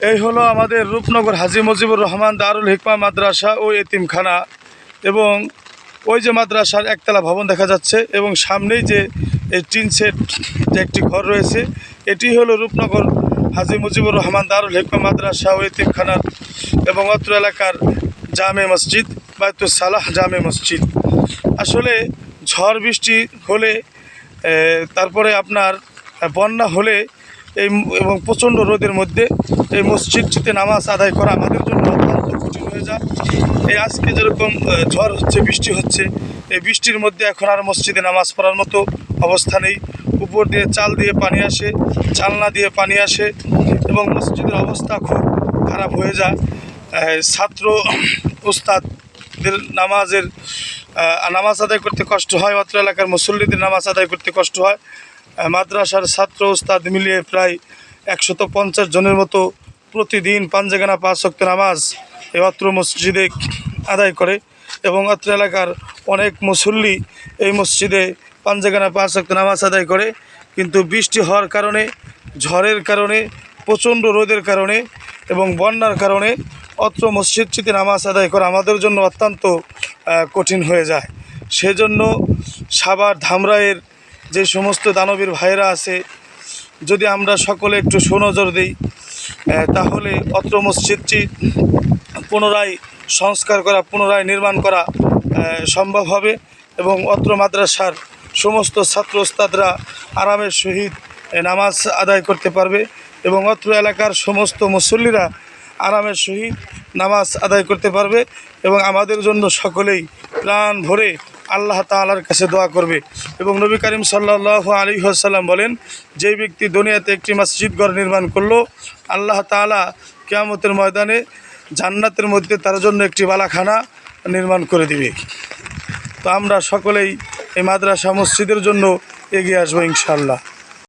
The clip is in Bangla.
এই হলো আমাদের রূপনগর হাজি মুজিবুর রহমান দারুল হিকমা মাদ্রাসা ও এতিমখানা। এবং ওই যে মাদ্রাসার একতলা ভবন দেখা যাচ্ছে এবং সামনেই যে এই টিন সেট যে একটি ঘর রয়েছে, এটি হলো রূপনগর হাজি মুজিবুর রহমান দারুল হিকমা মাদ্রাসা ও এতিমখানার এবং অত্র এলাকার জামে মসজিদ বা বায়তুল সালাহ জামে মসজিদ। আসলে ঝড় বৃষ্টি হলে তারপরে আপনার বন্যা হলে এই এবং প্রচণ্ড রোদের মধ্যে এই মসজিদটিতে নামাজ আদায় করা আমাদের জন্য অত্যন্ত কঠিন হয়ে যায়। এই আজকে যেরকম ঝড় হচ্ছে, বৃষ্টি হচ্ছে, এই বৃষ্টির মধ্যে এখন আর মসজিদে নামাজ পড়ার মতো অবস্থা নেই। উপর দিয়ে চাল দিয়ে পানি আসে, জানলা দিয়ে পানি আসে এবং মসজিদের অবস্থা খুব খারাপ হয়ে যায়। ছাত্র উস্তাদদের নামাজের নামাজ আদায় করতে কষ্ট হয় অত্র এলাকার মুসল্লিদের নামাজ আদায় করতে কষ্ট হয়। মাদ্রাসার ছাত্র ওস্তাদ মিলিয়ে প্রায় একশত পঞ্চাশ জনের মতো প্রতিদিন পাঞ্জাগানা পাঁচ শক্ত নামাজ এই অত্র মসজিদে আদায় করে এবং অত্র এলাকার অনেক মুসল্লি এই মসজিদে পাঞ্জাগানা পাঁচ শক্ত নামাজ আদায় করে। কিন্তু বৃষ্টি হওয়ার কারণে, ঝড়ের কারণে, প্রচণ্ড রোদের কারণে এবং বন্যার কারণে অত্র মসজিদটিতে নামাজ আদায় করা আমাদের জন্য অত্যন্ত কঠিন হয়ে যায়। সেজন্য সাবার ধামরাইয়ের যে সমস্ত দানবীর ভাইয়েরা আছে, যদি আমরা সকলে একটু সুনজর দিই তাহলে অত্র মসজিদটি পুনরায় সংস্কার করা, পুনরায় নির্মাণ করা সম্ভব হবে এবং অত্র মাদ্রাসার সমস্ত ছাত্র ওস্তাদরা আরামের সহিত নামাজ আদায় করতে পারবে এবং অত্র এলাকার সমস্ত মুসল্লিরা আরামের সহিত নামাজ আদায় করতে পারবে এবং আমাদের জন্য সকলেই প্রাণ ভরে আল্লাহ তালার কাছে দোয়া করবে। এবং নবী করিম সাল্লাহ আলী আসাল্লাম বলেন, যে ব্যক্তি দুনিয়াতে একটি মসজিদ ঘর নির্মাণ করল, আল্লাহ তালা কেয়ামতের ময়দানে জান্নাতের মধ্যে তার জন্য একটি বালাখানা নির্মাণ করে দিবে। তো আমরা সকলেই এই মাদ্রাসা মসজিদের জন্য এগিয়ে আসব ইনশাল্লাহ